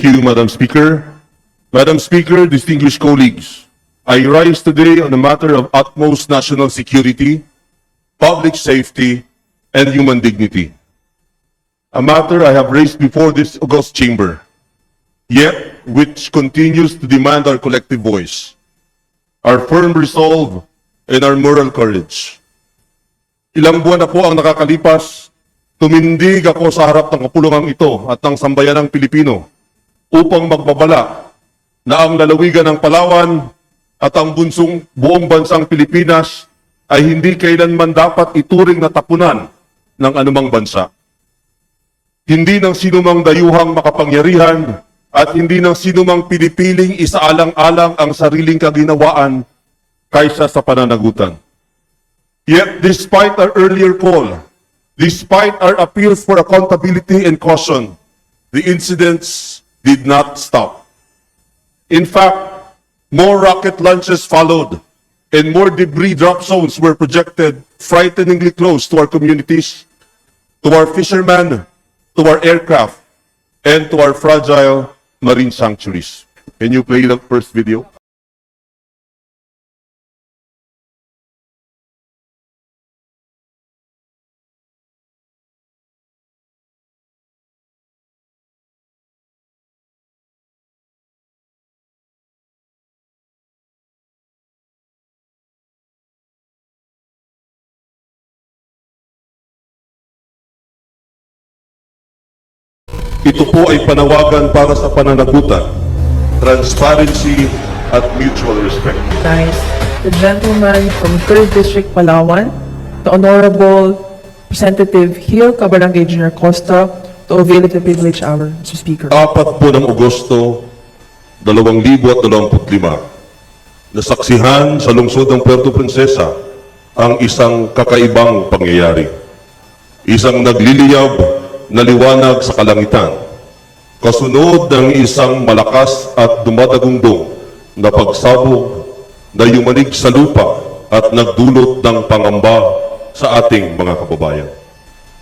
You, Madam Speaker. Madam Speaker, distinguished colleagues, I rise today on a matter of utmost national security, public safety, and human dignity. A matter I have raised before this august chamber, yet which continues to demand our collective voice, our firm resolve, and our moral courage. Ilang buwan na po ang nakakalipas, tumindig ako sa harap ng kapulungang ito at ng sambayanang Pilipino upang magbabala na ang lalawigan ng Palawan at ang bunsong buong bansang Pilipinas ay hindi kailanman dapat ituring na tapunan ng anumang bansa. Hindi ng sinumang dayuhang makapangyarihan at hindi ng sinumang pinipiling isaalang-alang ang sariling kaginawaan kaysa sa pananagutan. Yet, despite our earlier call, despite our appeals for accountability and caution, the incidents did not stop. In fact, more rocket launches followed, and more debris drop zones were projected frighteningly close to our communities, to our fishermen, to our aircraft, and to our fragile marine sanctuaries. Can you play the first video? Ito po ay panawagan para sa pananagutan, transparency at mutual respect. recognize the gentleman from 3rd District, Palawan, the Honorable Representative Gil Cabarangay Jr. Costa, to avail of the privilege hour, Mr. Speaker. Apat po ng Agosto, 2025, nasaksihan sa lungsod ng Puerto Princesa ang isang kakaibang pangyayari. Isang nagliliyab na liwanag sa kalangitan. Kasunod ng isang malakas at dumadagundong na pagsabog na yumanig sa lupa at nagdulot ng pangamba sa ating mga kababayan.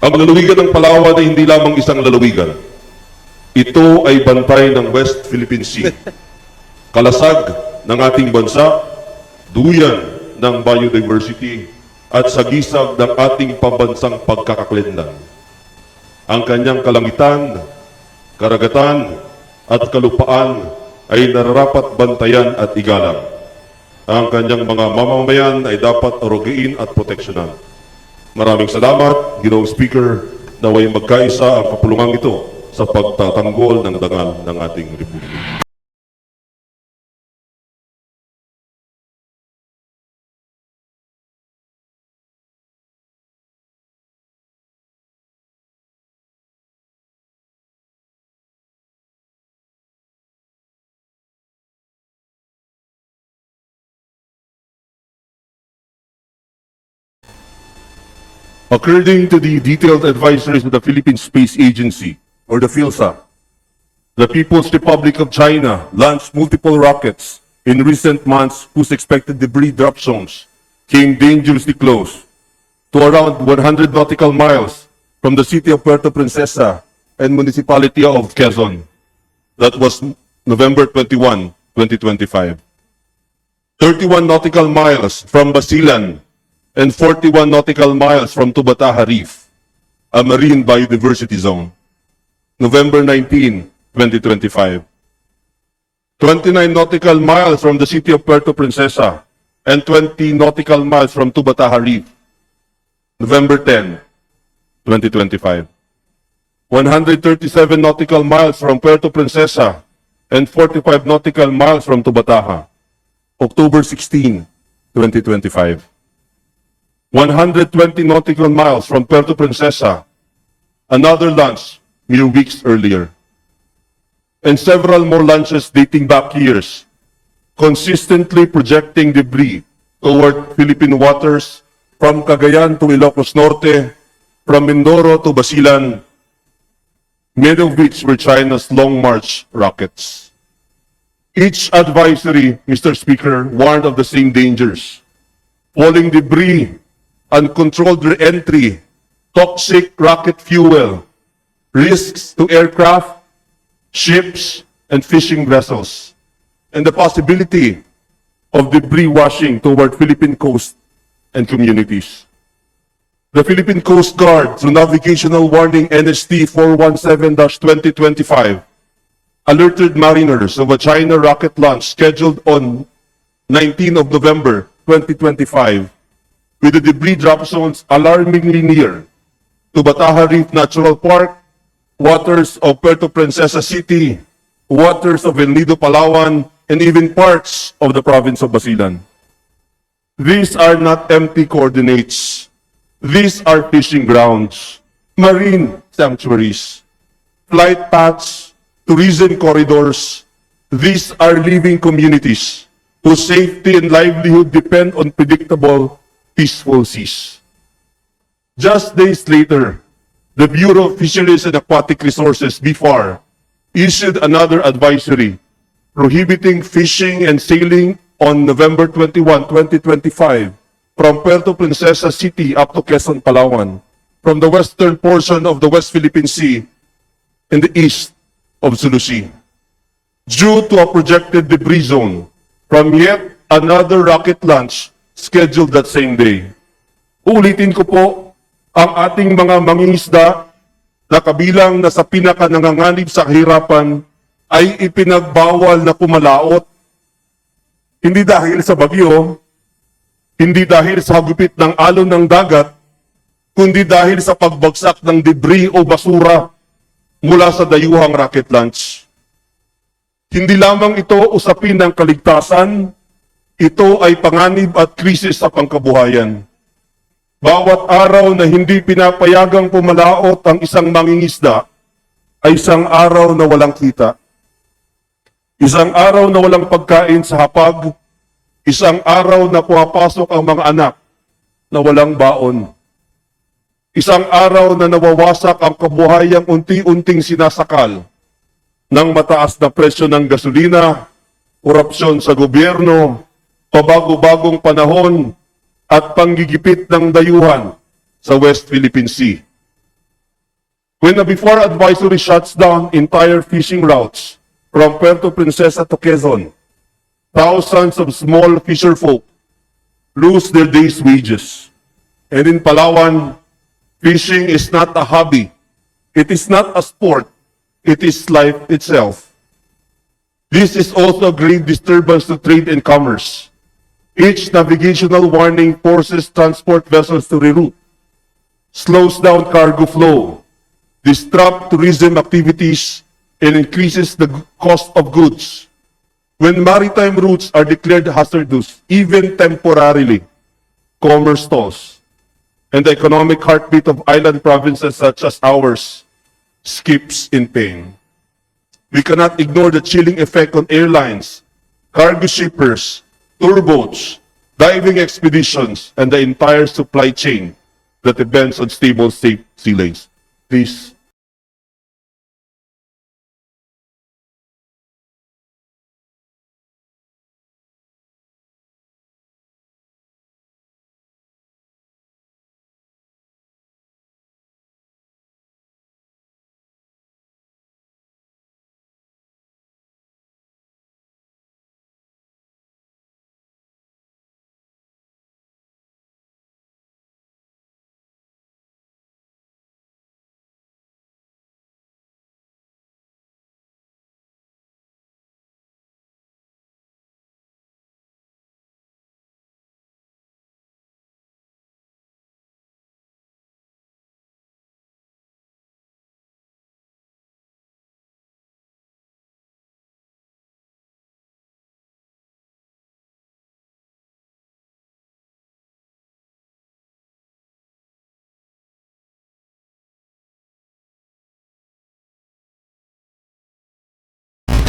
Ang lalawigan ng Palawan ay hindi lamang isang lalawigan. Ito ay bantay ng West Philippine Sea. Kalasag ng ating bansa, duyan ng biodiversity at sagisag ng ating pambansang pagkakakilanlan. Ang kanyang kalangitan, karagatan at kalupaan ay nararapat bantayan at igalang. Ang kanyang mga mamamayan ay dapat arugiin at proteksyonan. Maraming salamat, Ginoong Speaker, naway magkaisa ang kapulungan ito sa pagtatanggol ng dangal ng ating Republika. According to the detailed advisories of the Philippine Space Agency, or the PhilSA, the People's Republic of China launched multiple rockets in recent months whose expected debris drop zones came dangerously close to around 100 nautical miles from the city of Puerto Princesa and municipality of Quezon. That was November 21, 2025. 31 nautical miles from Basilan and 41 nautical miles from Tubataha Reef, a marine biodiversity zone. November 19, 2025. 29 nautical miles from the city of Puerto Princesa and 20 nautical miles from Tubataha Reef. November 10, 2025. 137 nautical miles from Puerto Princesa and 45 nautical miles from Tubataha. October 16, 2025. 120 nautical miles from Puerto Princesa, another launch mere weeks earlier, and several more launches dating back years, consistently projecting debris toward Philippine waters from Cagayan to Ilocos Norte, from Mindoro to Basilan, many of which were China's Long March rockets. Each advisory, Mr. Speaker, warned of the same dangers. Falling debris, uncontrolled re-entry, toxic rocket fuel, risks to aircraft, ships, and fishing vessels, and the possibility of debris washing toward Philippine coast and communities. The Philippine Coast Guard, through navigational warning NST 417-2025, alerted mariners of a China rocket launch scheduled on 19 of November 2025 with the debris drop zones alarmingly near to Bataha Reef Natural Park, waters of Puerto Princesa City, waters of El Nido, Palawan, and even parts of the province of Basilan. These are not empty coordinates. These are fishing grounds, marine sanctuaries, flight paths, tourism corridors. These are living communities whose safety and livelihood depend on predictable, peaceful seas. Just days later, the Bureau of Fisheries and Aquatic Resources, BFAR, issued another advisory prohibiting fishing and sailing on November 21, 2025 from Puerto Princesa City up to Quezon, Palawan, from the western portion of the West Philippine Sea and the east of Sulu Sea. Due to a projected debris zone from yet another rocket launch scheduled that same day. Ulitin ko po, ang ating mga mangingisda na kabilang na sa pinaka nanganganib sa kahirapan ay ipinagbawal na pumalaot. Hindi dahil sa bagyo, hindi dahil sa hagupit ng alon ng dagat, kundi dahil sa pagbagsak ng debris o basura mula sa dayuhang rocket launch. Hindi lamang ito usapin ng kaligtasan, ito ay panganib at krisis sa pangkabuhayan. Bawat araw na hindi pinapayagang pumalaot ang isang mangingisda ay isang araw na walang kita. Isang araw na walang pagkain sa hapag, isang araw na pumapasok ang mga anak na walang baon. Isang araw na nawawasak ang kabuhayang unti-unting sinasakal ng mataas na presyo ng gasolina, korupsyon sa gobyerno, pabago-bagong panahon, at panggigipit ng dayuhan sa West Philippine Sea. When the before advisory shuts down entire fishing routes from Puerto Princesa to Quezon, thousands of small fisher folk lose their day's wages. And in Palawan, fishing is not a hobby. It is not a sport. It is life itself. This is also a great disturbance to trade and commerce. Each navigational warning forces transport vessels to reroute, slows down cargo flow, disrupts tourism activities, and increases the cost of goods. When maritime routes are declared hazardous, even temporarily, commerce stalls, and the economic heartbeat of island provinces such as ours skips in pain. We cannot ignore the chilling effect on airlines, cargo shippers, tour boats, diving expeditions, and the entire supply chain that depends on stable, safe sea lanes. Please.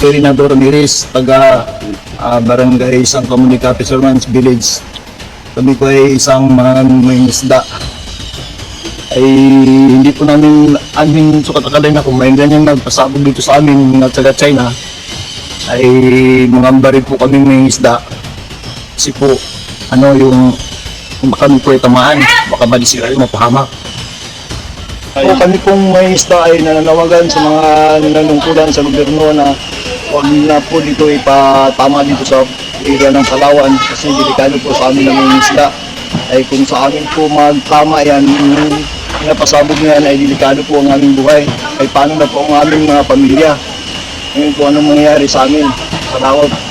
Ferdinando Ramirez, taga ah, Barangay San Comunica Fisherman's Village. Kami ko ay isang may isda. Ay hindi po namin aming sukat akalain na kung may ganyan nagpasabog dito sa amin na taga China ay mangamba rin po kami may isda. Kasi po, ano yung kung baka kami po ay tamaan, baka malisira yung mapahamak. So kami pong may isda ay nananawagan sa mga nanunungkulan sa gobyerno na huwag na po dito ipatama dito sa area ng Palawan kasi delikado po sa amin ng isda. Ay kung sa amin po magtama yan, yung pinapasabog na yan ay delikado po ang aming buhay. Ay paano na po ang aming mga pamilya. Ngayon po anong mangyayari sa amin. Salamat.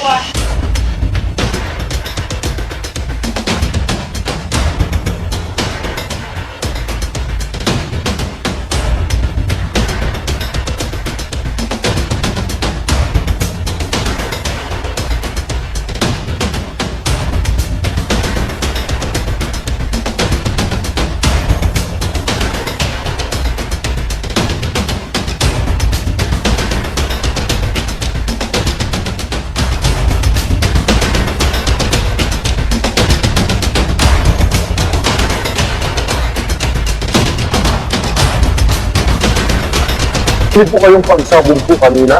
Hindi po kayong pagsabog po kanina.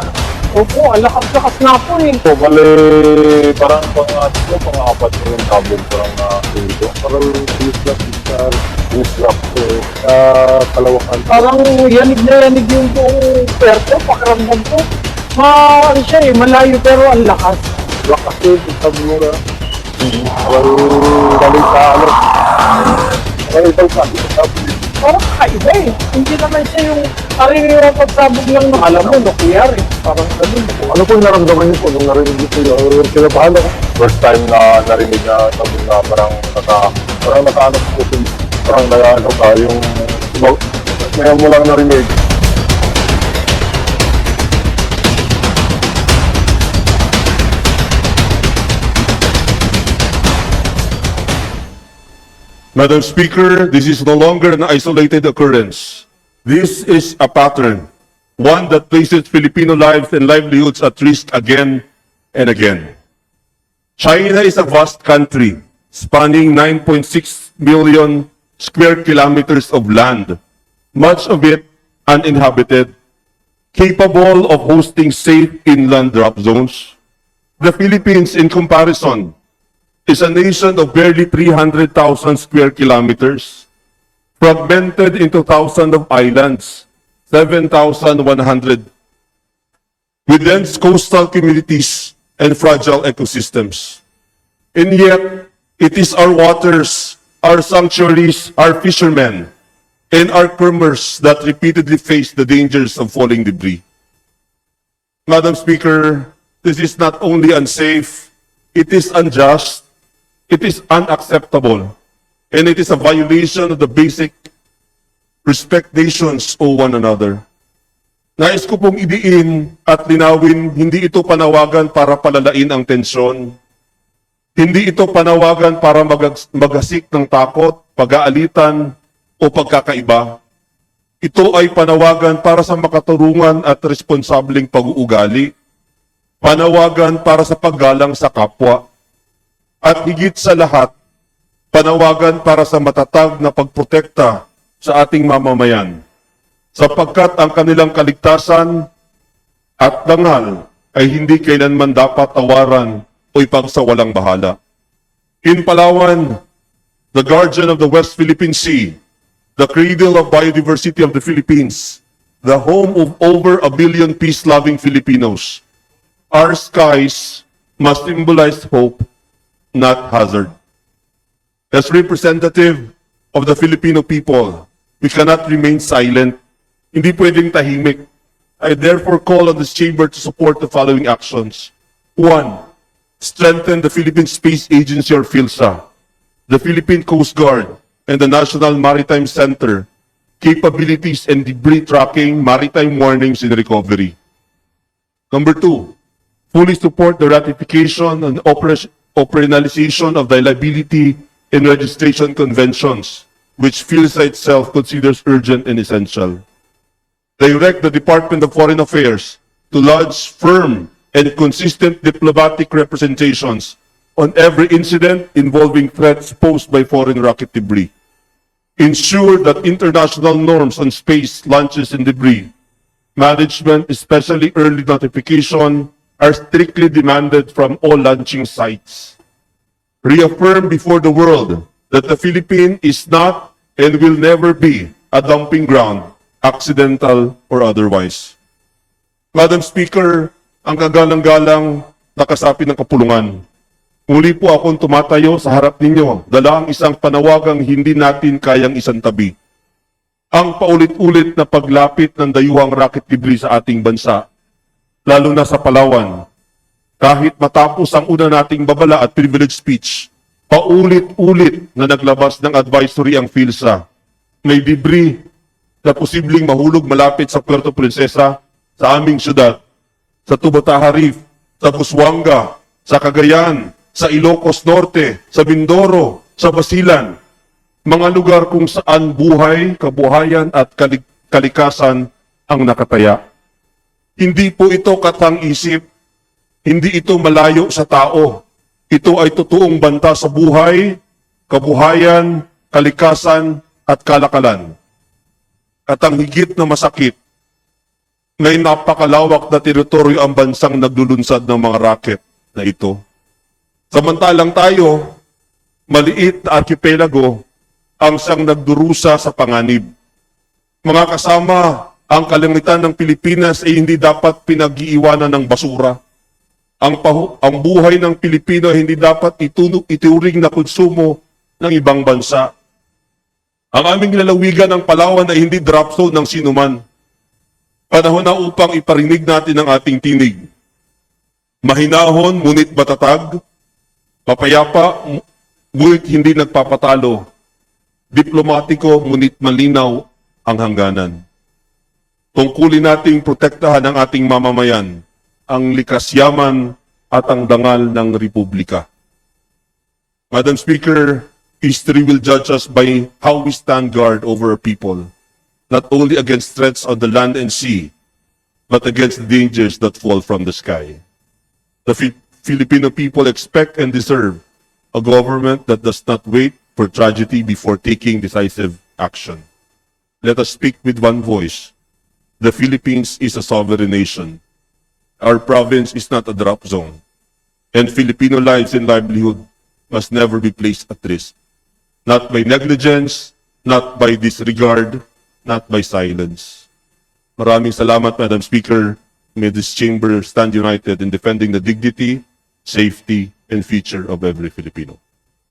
Opo, ang lakas-lakas na po eh. So, bali, parang pang ano, pang-apat po yung sabog parang na dito. Parang islap, islap, islap po. Uh, kalawakan. Parang yanig na yanig yung buong pwerto, pakiramdam ko. Ma, ano siya eh, malayo pero ang lakas. Lakas po yung sabi mo na. Parang galing sa ano. Parang ibang sabi sa sabog. Parang kakaiba eh. Hindi naman siya yung karaniwang pagsabog lang na alam mo, nuclear eh. Parang ganun. Ano po yung naramdaman niyo po nung narinig niyo po yun? Kinabahan ako. First time na narinig na sabog na parang naka, parang nakaano po yung parang nakaano ka yung ngayon mo lang narinig. Madam Speaker, this is no longer an isolated occurrence. This is a pattern, one that places Filipino lives and livelihoods at risk again and again. China is a vast country spanning 9.6 million square kilometers of land, much of it uninhabited, capable of hosting safe inland drop zones. The Philippines, in comparison, is a nation of barely 300,000 square kilometers, fragmented into thousands of islands, 7,100, with dense coastal communities and fragile ecosystems. And yet, it is our waters, our sanctuaries, our fishermen, and our commerce that repeatedly face the dangers of falling debris. Madam Speaker, this is not only unsafe, it is unjust, it is unacceptable, and it is a violation of the basic respect nations owe one another. Nais ko pong idiin at linawin, hindi ito panawagan para palalain ang tensyon. Hindi ito panawagan para mag- maghasik ng takot, pag-aalitan, o pagkakaiba. Ito ay panawagan para sa makaturungan at responsableng pag-uugali. Panawagan para sa paggalang sa kapwa. At higit sa lahat, panawagan para sa matatag na pagprotekta sa ating mamamayan. Sapagkat ang kanilang kaligtasan at dangal ay hindi kailanman dapat tawaran o ipagsawalang bahala. In Palawan, the guardian of the West Philippine Sea, the cradle of biodiversity of the Philippines, the home of over a billion peace-loving Filipinos, our skies must symbolize hope, not hazard. As representative of the Filipino people, we cannot remain silent. Hindi pwedeng tahimik. I therefore call on this chamber to support the following actions. One, strengthen the Philippine Space Agency or PhilSA, the Philippine Coast Guard, and the National Maritime Center, capabilities and debris tracking, maritime warnings and recovery. Number two, fully support the ratification and operation- operationalization of the liability and registration conventions, which PhilSA itself considers urgent and essential. Direct the Department of Foreign Affairs to lodge firm and consistent diplomatic representations on every incident involving threats posed by foreign rocket debris. Ensure that international norms on space launches and debris management, especially early notification, are strictly demanded from all launching sites. Reaffirm before the world that the Philippines is not and will never be a dumping ground accidental or otherwise. Madam Speaker, ang kagalang-galang nakasapi ng kapulungan. Muli po akong tumatayo sa harap ninyo, dala ang isang panawagang hindi natin kayang isang tabi. Ang paulit-ulit na paglapit ng dayuhang rocket debris sa ating bansa, lalo na sa Palawan, kahit matapos ang una nating babala at privilege speech, paulit-ulit na naglabas ng advisory ang PhilSA. May debris na posibleng mahulog malapit sa Puerto Princesa, sa aming syudad, sa Tubataha Reef, sa Busuanga, sa Cagayan, sa Ilocos Norte, sa Mindoro, sa Basilan, mga lugar kung saan buhay, kabuhayan at kalik- kalikasan ang nakataya. Hindi po ito katang-isip, hindi ito malayo sa tao. Ito ay totoong banta sa buhay, kabuhayan, kalikasan at kalakalan. At ang higit na masakit, may napakalawak na teritoryo ang bansang naglulunsad ng mga raket na ito. Samantalang tayo, maliit na archipelago, ang siyang nagdurusa sa panganib. Mga kasama, ang kalangitan ng Pilipinas ay hindi dapat pinag-iiwanan ng basura. Ang, pahu- ang buhay ng Pilipino ay hindi dapat itunog, ituring na konsumo ng ibang bansa. Ang aming lalawigan ng Palawan ay hindi drop zone ng sinuman. Panahon na upang iparinig natin ang ating tinig. Mahinahon, ngunit matatag. Mapayapa, ngu- ngunit hindi nagpapatalo. Diplomatiko, ngunit malinaw ang hangganan. Tungkulin nating protektahan ang ating mamamayan, ang likas yaman at ang dangal ng Republika. Madam Speaker, history will judge us by how we stand guard over our people, not only against threats on the land and sea, but against dangers that fall from the sky. The Fi- Filipino people expect and deserve a government that does not wait for tragedy before taking decisive action. Let us speak with one voice. The Philippines is a sovereign nation. Our province is not a drop zone. And Filipino lives and livelihood must never be placed at risk. Not by negligence, not by disregard, not by silence. Maraming salamat, Madam Speaker. May this chamber stand united in defending the dignity, safety, and future of every Filipino.